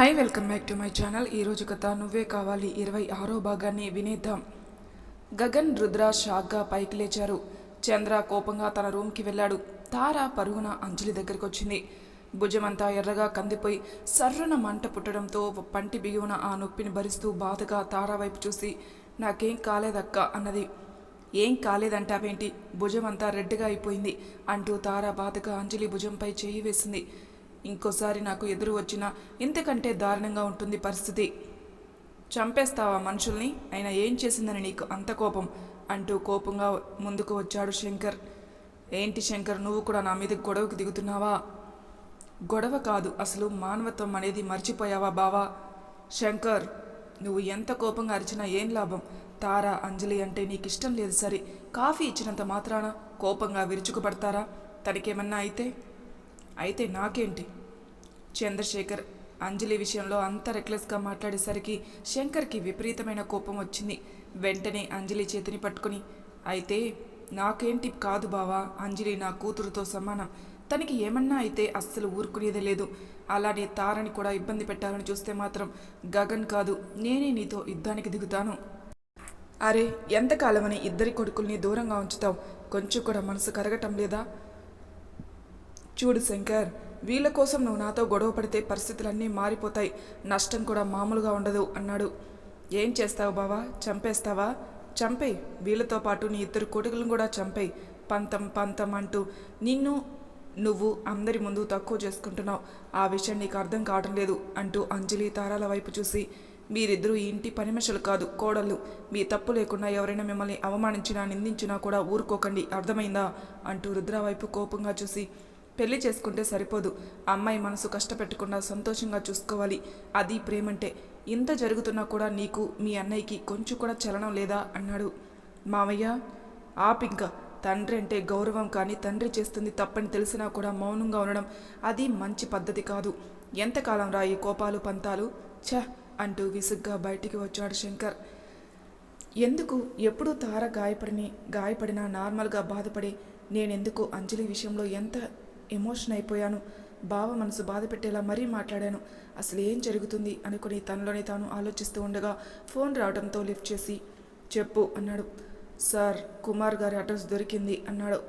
Hi welcome back to my channel. ఈరోజు కథ నువ్వే కావాలి. ఇరవై ఆరో భాగాన్ని వినేద్దాం. గగన్ రుద్ర షాక్గా పైకి లేచారు. చంద్ర కోపంగా తన రూమ్కి వెళ్ళాడు. తార పరుగున అంజలి దగ్గరికి వచ్చింది భుజమంతా ఎర్రగా కందిపోయి సర్రున మంట పుట్టడంతో పంటి బిగువున ఆ నొప్పిని భరిస్తూ బాధగా తార వైపు చూసి నాకేం కాలేదక్క అన్నది. ఏం కాలేదంటావేంటి? భుజమంతా రెడ్గా అయిపోయింది అంటూ తార బాధగా అంజలి భుజంపై చేయి వేసింది. ఇంకోసారి నాకు ఎదురు వచ్చినా ఇంతకంటే దారుణంగా ఉంటుంది పరిస్థితి. చంపేస్తావా మనుషుల్ని? అయినా ఏం చేసిందని నీకు అంత కోపం? అంటూ కోపంగా ముందుకు వచ్చాడు శంకర్. ఏంటి శంకర్ నువ్వు కూడా నా మీద గొడవకు దిగుతున్నావా? గొడవ కాదు అసలు మానవత్వం అనేది మర్చిపోయావా బావా? శంకర్ నువ్వు ఎంత కోపంగా అరిచినా ఏం లాభం? తారా అంజలి అంటే నీకు ఇష్టం లేదు సరే కాఫీ ఇచ్చినంత మాత్రాన కోపంగా విరుచుకుపడతారా? తనకేమన్నా అయితే అయితే నాకేంటి? చంద్రశేఖర్ అంజలి విషయంలో అంత రెక్లెస్గా మాట్లాడేసరికి శంకర్కి విపరీతమైన కోపం వచ్చింది. వెంటనే అంజలి చేతిని పట్టుకుని అయితే నాకేంటి కాదు బావా అంజలి నా కూతురుతో సమానం. తనకి ఏమన్నా అయితే అస్సలు ఊరుకునేదే లేదు. అలానే తారని కూడా ఇబ్బంది పెట్టాలని చూస్తే మాత్రం గగన్ కాదు నేనే నీతో యుద్ధానికి దిగుతాను. అరే ఎంతకాలమని ఇద్దరి కొడుకుల్ని దూరంగా ఉంచుతావు? కొంచెం కూడా మనసు కరగటం లేదా? చూడు శంకర్ వీళ్ళ కోసం నువ్వు నాతో గొడవ పడితే పరిస్థితులన్నీ మారిపోతాయి. నష్టం కూడా మామూలుగా ఉండదు అన్నాడు. ఏం చేస్తావు బావా? చంపేస్తావా? చంపేయి వీళ్ళతో పాటు నీ ఇద్దరు కొడుకులను కూడా చంపేయి పంతం పంతం అంటూ నిన్ను నువ్వు అందరి ముందు తక్కువ చేసుకుంటున్నావు. ఆ విషయం నీకు అర్థం కావడం లేదు అంటూ అంజలి తారాల వైపు చూసి. మీరిద్దరూ ఈ ఇంటి పనిమషలు కాదు కోడళ్ళు. మీ తప్పు లేకుండా ఎవరైనా మిమ్మల్ని అవమానించినా నిందించినా కూడా ఊరుకోకండి. అర్థమైందా? అంటూ రుద్ర వైపు కోపంగా చూసి. పెళ్ళి చేసుకుంటే సరిపోదు. అమ్మాయి మనసు కష్టపెట్టకుండా సంతోషంగా చూసుకోవాలి. అది ప్రేమంటే. ఇంత జరుగుతున్నా కూడా నీకు మీ అన్నయ్యకి కొంచెం కూడా చలనం లేదా? అన్నాడు. మామయ్య ఆపింక తండ్రి అంటే గౌరవం కానీ తండ్రి చేస్తుంది తప్పని తెలిసినా కూడా మౌనంగా ఉండడం అది మంచి పద్ధతి కాదు. ఎంతకాలం రా ఈ కోపాలు పంతాలు? ఛ! అంటూ విసుగ్గా బయటికి వచ్చాడు శంకర్. ఎందుకు? ఎప్పుడూ తార గాయపడిని గాయపడినా నార్మల్గా బాధపడి నేనెందుకు అంజలి విషయంలో ఎంత ఎమోషన్ అయిపోయాను. బావ మనసు బాధ పెట్టేలా మరీ మాట్లాడాను. అసలు ఏం జరుగుతుంది? అనుకుని తనలోనే తాను ఆలోచిస్తూ ఉండగా ఫోన్ రావడంతో లిఫ్ట్ చేసి చెప్పు అన్నాడు. సార్ కుమార్ గారి అడ్రస్ దొరికింది అన్నాడు.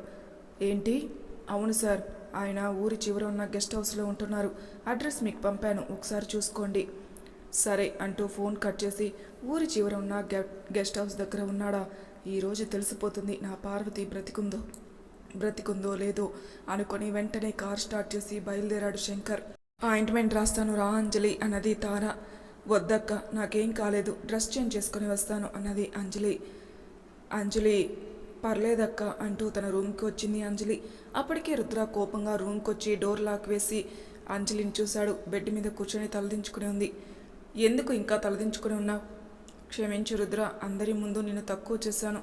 ఏంటి? అవును సార్ ఆయన ఊరి చివర ఉన్న గెస్ట్ హౌస్లో ఉంటున్నారు. అడ్రస్ మీకు పంపాను. ఒకసారి చూసుకోండి. సరే అంటూ ఫోన్ కట్ చేసి ఊరి చివర ఉన్న గె గెస్ట్ హౌస్ దగ్గర ఉన్నాడా? ఈరోజు తెలిసిపోతుంది నా పార్వతి బ్రతికుందో. బ్రతికుందో లేదో అనుకొని వెంటనే కార్ స్టార్ట్ చేసి బయలుదేరాడు శంకర్. ఆయింట్మెంట్ రాస్తాను రా అంజలి అన్నది తార. వద్దక్క నాకేం కాలేదు. డ్రెస్ చేంజ్ చేసుకొని వస్తాను అన్నది అంజలి. అంజలి పర్లేదక్క అంటూ తన రూమ్కి వచ్చింది అంజలి. అప్పటికే రుద్ర కోపంగా రూమ్కి వచ్చి డోర్ లాక్ వేసి అంజలిని చూశాడు. బెడ్ మీద కూర్చొని తలదించుకుని ఉంది. ఎందుకు ఇంకా తలదించుకుని ఉన్నావు? క్షమించు రుద్ర అందరి ముందు నిన్ను తక్కువ చేశాను.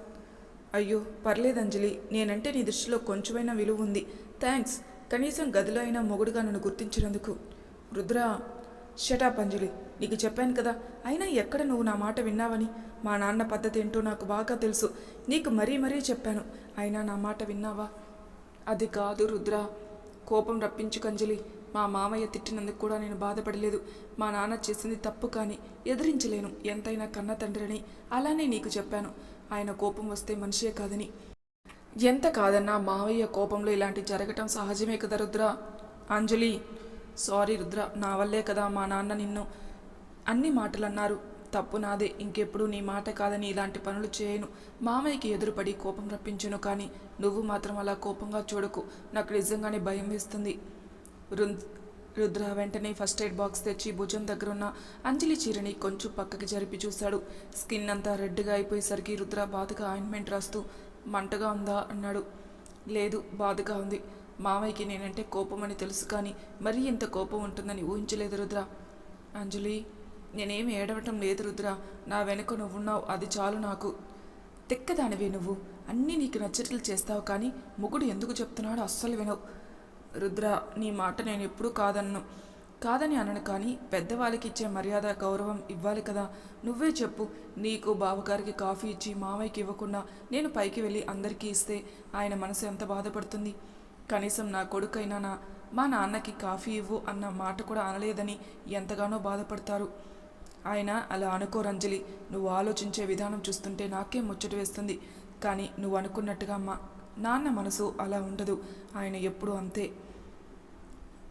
అయ్యో పర్లేదు అంజలి. నేనంటే నీ దృష్టిలో కొంచెమైనా విలువ ఉంది. థ్యాంక్స్ కనీసం గదిలో అయినా మొగుడుగా నన్ను గుర్తించినందుకు. రుద్ర షటాప్ అంజలి. నీకు చెప్పాను కదా అయినా ఎక్కడ నువ్వు నా మాట విన్నావని? మా నాన్న పద్ధతి ఏంటో నాకు బాగా తెలుసు. నీకు మరీ మరీ చెప్పాను. అయినా నా మాట విన్నావా? అది కాదు రుద్ర. కోపం రప్పించు కంజలి మా మామయ్య తిట్టినందుకు కూడా నేను బాధపడలేదు. మా నాన్న చేసింది తప్పు కానీ ఎదిరించలేను. ఎంతైనా కన్న తండ్రిని. అలానే నీకు చెప్పాను. ఆయన కోపం వస్తే మనిషే కాదని. ఎంత కాదన్నా మావయ్య కోపంలో ఇలాంటి జరగటం సహజమే కదా రుద్ర. అంజలి సారీ రుద్ర నా వల్లే కదా మా నాన్న నిన్ను. అన్ని మాటలు అన్నారు తప్పు నాదే ఇంకెప్పుడు నీ మాట కాదని ఇలాంటి పనులు చేయను. మామయ్యకి ఎదురుపడి కోపం రప్పించను కానీ నువ్వు మాత్రం అలా కోపంగా చూడకు. నాకు నిజంగానే భయం వేస్తుంది. రుద్ రుద్ర వెంటనే ఫస్ట్ ఎయిడ్ బాక్స్ తెచ్చి భుజం దగ్గర ఉన్న అంజలి చీరని కొంచెం పక్కకి జరిపి చూశాడు. స్కిన్ అంతా రెడ్గా అయిపోయేసరికి రుద్ర బాధగా ఆయింట్మెంట్ రాస్తూ మంటగా ఉందా? అన్నాడు. లేదు బాధగా ఉంది. మామయ్యకి నేనంటే కోపం అని తెలుసు కానీ మరీ ఇంత కోపం ఉంటుందని ఊహించలేదు రుద్ర. అంజలి నేనేమి ఏడవటం లేదు రుద్ర. నా వెనుక నువ్వున్నావు అది చాలు నాకు. తిక్కదానివే నువ్వు. అన్నీ నీకు నచ్చట్లు చేస్తావు కానీ ముగుడు ఎందుకు చెప్తున్నాడో అస్సలు వినవు. రుద్ర నీ మాట నేను ఎప్పుడూ కాదన్ను. కాదని అనను కానీ పెద్దవాళ్ళకి ఇచ్చే మర్యాద గౌరవం ఇవ్వాలి కదా. నువ్వే చెప్పు నీకు బావగారికి కాఫీ ఇచ్చి మామయ్యకి ఇవ్వకుండా నేను పైకి వెళ్ళి అందరికీ ఇస్తే ఆయన మనసు ఎంత బాధపడుతుంది? కనీసం నా కొడుకైనా నా మా నాన్నకి కాఫీ ఇవ్వు అన్న మాట కూడా అనలేదని ఎంతగానో బాధపడతారు. ఆయన అలా అనుకోరంజలి నువ్వు ఆలోచించే విధానం చూస్తుంటే నాకే ముచ్చట వేస్తుంది. కానీ నువ్వు అనుకున్నట్టుగా మా నాన్న మనసు అలా ఉండదు. ఆయన ఎప్పుడూ అంతే.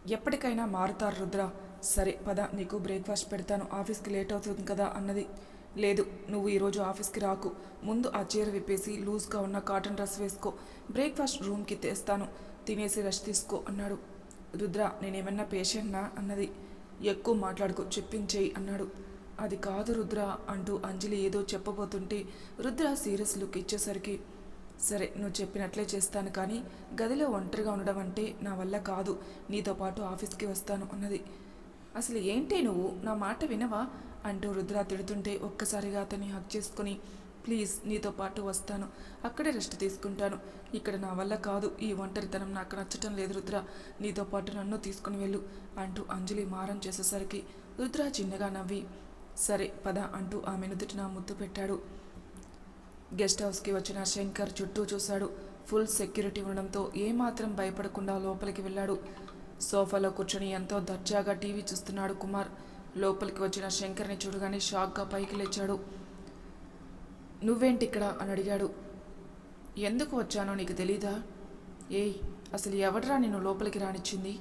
ఎప్పటికైనా మారుతారు రుద్ర. సరే పద నీకు బ్రేక్ఫాస్ట్ పెడతాను. ఆఫీస్కి లేట్ అవుతుంది కదా అన్నది. లేదు నువ్వు ఈరోజు ఆఫీస్కి రాకు. ముందు ఆ చీర విప్పేసి లూజ్గా ఉన్న కాటన్ డ్రెస్ వేసుకో. బ్రేక్ఫాస్ట్ రూమ్కి తెస్తాను. తినేసి రెస్ట్ తీసుకో అన్నాడు. రుద్ర నేనేమన్నా పేషెంట్నా అన్నది. ఎక్కువ మాట్లాడుకో చెప్పించేయి అన్నాడు. అది కాదు రుద్ర అంటూ అంజలి ఏదో చెప్పబోతుంటే రుద్ర సీరియస్ లుక్ ఇచ్చేసరికి సరే నువ్వు చెప్పినట్లే చేస్తాను కానీ గదిలో ఒంటరిగా ఉండడం అంటే నా వల్ల కాదు. నీతో పాటు ఆఫీస్కి వస్తాను అన్నది. అసలు ఏంటి నువ్వు? నా మాట వినవా? అంటూ రుద్ర తిడుతుంటే ఒక్కసారిగా అతన్ని హక్ చేసుకుని ప్లీజ్ నీతో పాటు వస్తాను. అక్కడే రెస్ట్ తీసుకుంటాను. ఇక్కడ నా వల్ల కాదు. ఈ ఒంటరితనం నాకు నచ్చటం లేదు రుద్ర. నీతో పాటు నన్ను తీసుకుని వెళ్ళు అంటూ అంజలి మారం చేసేసరికి రుద్ర చిన్నగా నవ్వి సరే పద అంటూ ఆమె నుదుటిన ముద్దు పెట్టాడు. గెస్ట్ హౌస్కి వచ్చిన శంకర్ చుట్టూ చూశాడు. ఫుల్ సెక్యూరిటీ ఉండడంతో ఏమాత్రం భయపడకుండా లోపలికి వెళ్ళాడు. సోఫాలో కూర్చొని ఎంతో దర్జాగా టీవీ చూస్తున్నాడు కుమార్. లోపలికి వచ్చిన శంకర్ని చూడగానే షాక్గా పైకి లేచాడు. నువ్వేంటి ఇక్కడ? అని అడిగాడు. ఎందుకు వచ్చానో నీకు తెలీదా? ఏయ్ అసలు ఎవడరా నిన్ను లోపలికి రానిచ్చింది?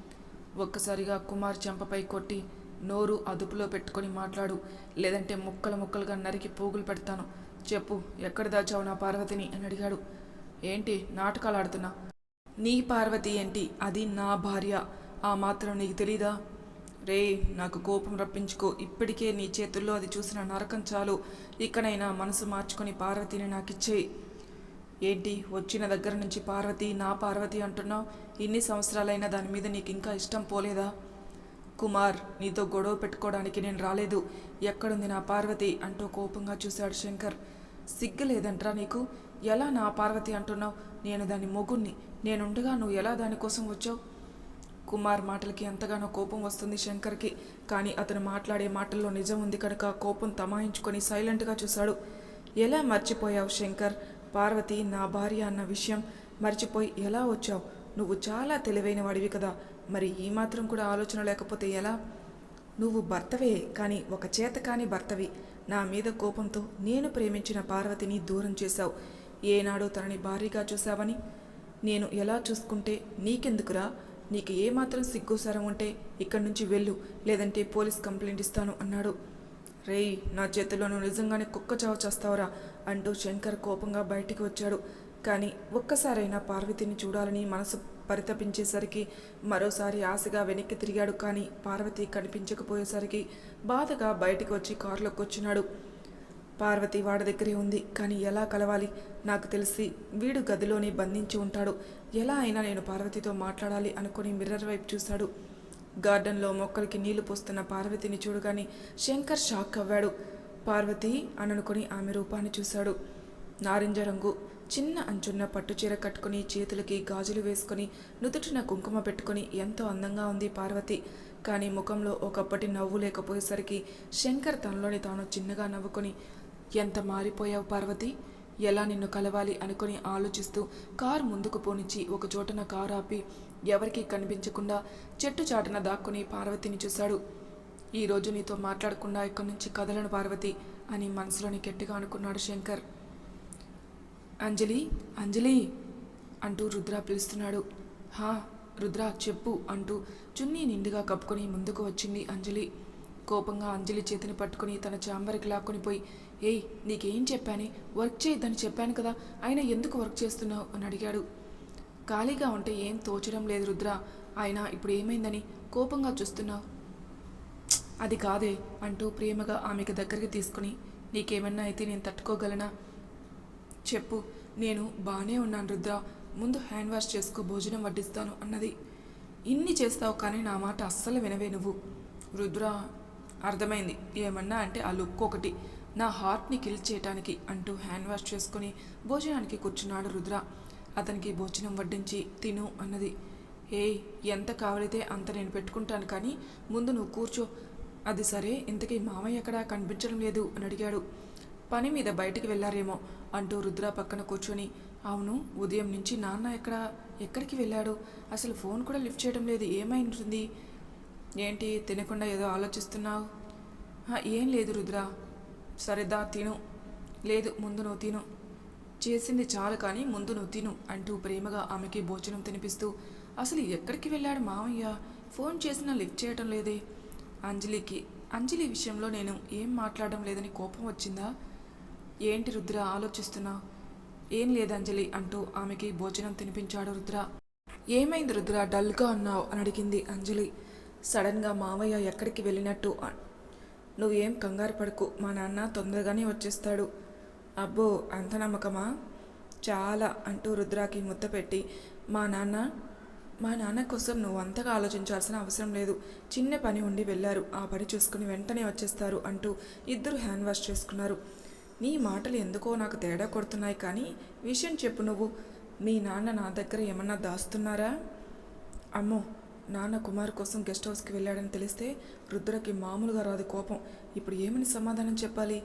ఒక్కసారిగా కుమార్ చెంపపై కొట్టి నోరు అదుపులో పెట్టుకొని మాట్లాడు. లేదంటే ముక్కలు ముక్కలుగా నరికి పోగులు పెడతాను. చెప్పు ఎక్కడ దాచావు నా పార్వతిని? అని అడిగాడు. ఏంటి నాటకాలు ఆడుతున్నా? నీ పార్వతి ఏంటి? అది నా భార్య. ఆ మాత్రం నీకు తెలీదా? రే నాకు కోపం రప్పించుకో. ఇప్పటికే నీ చేతుల్లో అది చూసిన నరకం చాలు. ఇక్కడైనా మనసు మార్చుకొని పార్వతిని నాకిచ్చేయి. ఏంటి వచ్చిన దగ్గర నుంచి పార్వతి నా పార్వతి అంటున్నావు? ఇన్ని సంవత్సరాలైనా దాని మీద నీకు ఇంకా ఇష్టం పోలేదా? కుమార్ నీతో గొడవ పెట్టుకోవడానికి నేను రాలేదు. ఎక్కడుంది నా పార్వతి? అంటూ కోపంగా చూశాడు శంకర్. సిగ్గులేదంట్రా నీకు? ఎలా నా పార్వతి అంటున్నావు? నేను దాని మొగుణ్ణి. నేనుండగా నువ్వు ఎలా దానికోసం వచ్చావు? కుమార్ మాటలకి ఎంతగానో కోపం వస్తుంది శంకర్కి కానీ అతను మాట్లాడే మాటల్లో నిజం ఉంది కనుక కోపం తమాయించుకొని సైలెంట్గా చూశాడు. ఎలా మర్చిపోయావు శంకర్? పార్వతి నా భార్య అన్న విషయం మర్చిపోయి ఎలా వచ్చావు? నువ్వు చాలా తెలివైన వాడివి కదా. మరి ఈ మాత్రం కూడా ఆలోచన లేకపోతే ఎలా? నువ్వు భర్తవే కానీ ఒక చేత కాని భర్తవి. నా మీద కోపంతో నేను ప్రేమించిన పార్వతిని దూరం చేశావు. ఏనాడో తనని భారీగా చూశావని? నేను ఎలా చూసుకుంటే నీకెందుకురా? నీకు ఏమాత్రం సిగ్గుసారం ఉంటే ఇక్కడి నుంచి వెళ్ళు లేదంటే పోలీస్ కంప్లైంట్ ఇస్తాను అన్నాడు. రేయ్ నా చేతిలో నువ్వు నిజంగానే కుక్క చావు చేస్తావురా అంటూ శంకర్ కోపంగా బయటికి వచ్చాడు. కానీ ఒక్కసారైనా పార్వతిని చూడాలని మనసు పరితపించేసరికి మరోసారి ఆశగా వెనక్కి తిరిగాడు కానీ పార్వతి కనిపించకపోయేసరికి బాధగా బయటికి వచ్చి కారులోకి వచ్చినాడు. పార్వతి వాడి దగ్గరే ఉంది కానీ ఎలా కలవాలి? నాకు తెలిసి వీడు గదిలోనే బంధించి ఉంటాడు. ఎలా అయినా నేను పార్వతితో మాట్లాడాలి అనుకుని మిర్రర్ వైపు చూశాడు. గార్డెన్లో మొక్కలకి నీళ్ళు పోస్తున్న పార్వతిని చూడగానే శంకర్ షాక్ అవ్వాడు. పార్వతి అని అనుకుని ఆమె రూపాన్ని చూశాడు. నారింజ రంగు చిన్న అంచున్న పట్టుచీర కట్టుకుని చేతులకి గాజులు వేసుకుని నుదుటిన కుంకుమ పెట్టుకుని ఎంతో అందంగా ఉంది పార్వతి. కానీ ముఖంలో ఒకప్పటి నవ్వు లేకపోయేసరికి శంకర్ తనలోని తాను చిన్నగా నవ్వుకొని ఎంత మారిపోయావు పార్వతి? ఎలా నిన్ను కలవాలి? అనుకుని ఆలోచిస్తూ కారు ముందుకు పోనిచ్చి ఒక చోటన కారు ఆపి ఎవరికీ కనిపించకుండా చెట్టు చాటున దాక్కుని పార్వతిని చూశాడు. ఈరోజు నీతో మాట్లాడకుండా ఇక్కడి నుంచి కదలను పార్వతి అని మనసులోని గట్టిగా అనుకున్నాడు శంకర్. అంజలి అంజలి అంటూ రుద్ర పిలుస్తున్నాడు. హా రుద్ర చెప్పు అంటూ చున్నీ నిండుగా కప్పుకొని ముందుకు వచ్చింది అంజలి. కోపంగా అంజలి చేతిని పట్టుకుని తన చాంబర్కి లాక్కొని పోయి ఏయ్ నీకేం చెప్పానే? వర్క్ చేయొద్దని చెప్పాను కదా అయినా ఎందుకు వర్క్ చేస్తున్నావు? అని అడిగాడు. ఖాళీగా ఉంటే ఏం తోచడం లేదు రుద్ర. ఆయన ఇప్పుడు ఏమైందని కోపంగా చూస్తున్నావు? అది కాదే అంటూ ప్రేమగా ఆమెకు దగ్గరికి తీసుకుని నీకేమన్నా అయితే నేను తట్టుకోగలనా? చెప్పు నేను బాగానే ఉన్నాను రుద్ర. ముందు హ్యాండ్ వాష్ చేసుకో భోజనం వడ్డిస్తాను అన్నది. ఇన్ని చేస్తావు కానీ నా మాట అస్సలు వినవే నువ్వు. రుద్ర అర్థమైంది. ఏమన్నా అంటే ఆ లుక్ ఒకటి. నా హార్ట్ని కిల్ చేయటానికి అంటూ హ్యాండ్ వాష్ చేసుకుని భోజనానికి కూర్చున్నాడు రుద్ర. అతనికి భోజనం వడ్డించి తిను అన్నది. ఏ ఎంత కావలితే అంత నేను పెట్టుకుంటాను కానీ ముందు నువ్వు కూర్చో. అది సరే ఇంతకీ మామయ్య ఎక్కడా కనిపించడం లేదు అని అడిగాడు. పని మీద బయటికి వెళ్ళారేమో అంటూ రుద్ర పక్కన కూర్చొని అవును ఉదయం నుంచి నాన్న ఎక్కడ ఎక్కడికి వెళ్ళాడు? అసలు ఫోన్ కూడా లిఫ్ట్ చేయడం లేదు ఏమై ఉంటుంది ఏంటి తినకుండా ఏదో ఆలోచిస్తున్నావు? ఏం లేదు రుద్ర. సరేదా తిను. లేదు ముందు నువ్వు తిను. చేసింది చాలు కానీ ముందు నువ్వు తిను అంటూ ప్రేమగా ఆమెకి భోజనం తినిపిస్తూ అసలు ఎక్కడికి వెళ్ళాడు మామయ్య ఫోన్ చేసినా లిఫ్ట్ చేయటం లేదే. అంజలికి అంజలి విషయంలో నేను ఏం మాట్లాడడం లేదని కోపం వచ్చిందా? ఏంటి రుద్ర ఆలోచిస్తున్నావు ఏం లేదు అంజలి అంటూ ఆమెకి భోజనం తినిపించాడు రుద్ర. ఏమైంది రుద్ర? డల్గా అన్నావు అని అడిగింది అంజలి. సడన్గా మామయ్య ఎక్కడికి వెళ్ళినట్టు నువ్వేం కంగారు పడకు. మా నాన్న తొందరగానే వచ్చేస్తాడు. అబ్బో అంత నమ్మకమా? చాలా అంటూ రుద్రాకి ముద్ద పెట్టి మా నాన్న మా నాన్న కోసం నువ్వు అంతగా ఆలోచించాల్సిన అవసరం లేదు. చిన్న పని ఉండి వెళ్ళారు. ఆ పని చూసుకుని వెంటనే వచ్చేస్తారు అంటూ ఇద్దరు హ్యాండ్ వాష్ చేసుకున్నారు. నీ మాటలు ఎందుకో నాకు తేడా కొడుతున్నాయి కానీ విషయం చెప్పు నువ్వు. మీ నాన్న నా దగ్గర ఏమన్నా దాస్తున్నారా? అమ్మో నాన్న కుమార్ కోసం గెస్ట్ హౌస్కి వెళ్ళాడని తెలిస్తే రుద్రకి మామూలుగా రాదు కోపం. ఇప్పుడు ఏమని సమాధానం చెప్పాలి?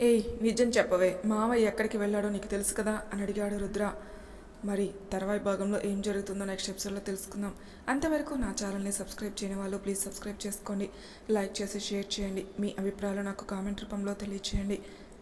ఏయ్ నిజం చెప్పవే. మావయ్య ఎక్కడికి వెళ్ళాడో నీకు తెలుసు కదా అని అడిగాడు రుద్ర. మరి తర్వాయి భాగంలో ఏం జరుగుతుందో నెక్స్ట్ ఎపిసోడ్లో తెలుసుకుందాం. అంతవరకు నా ఛానల్ని సబ్స్క్రైబ్ చేయని వాళ్ళు ప్లీజ్ సబ్స్క్రైబ్ చేసుకోండి. లైక్ చేసి షేర్ చేయండి. మీ అభిప్రాయాలు నాకు కామెంట్ రూపంలో తెలియచేయండి.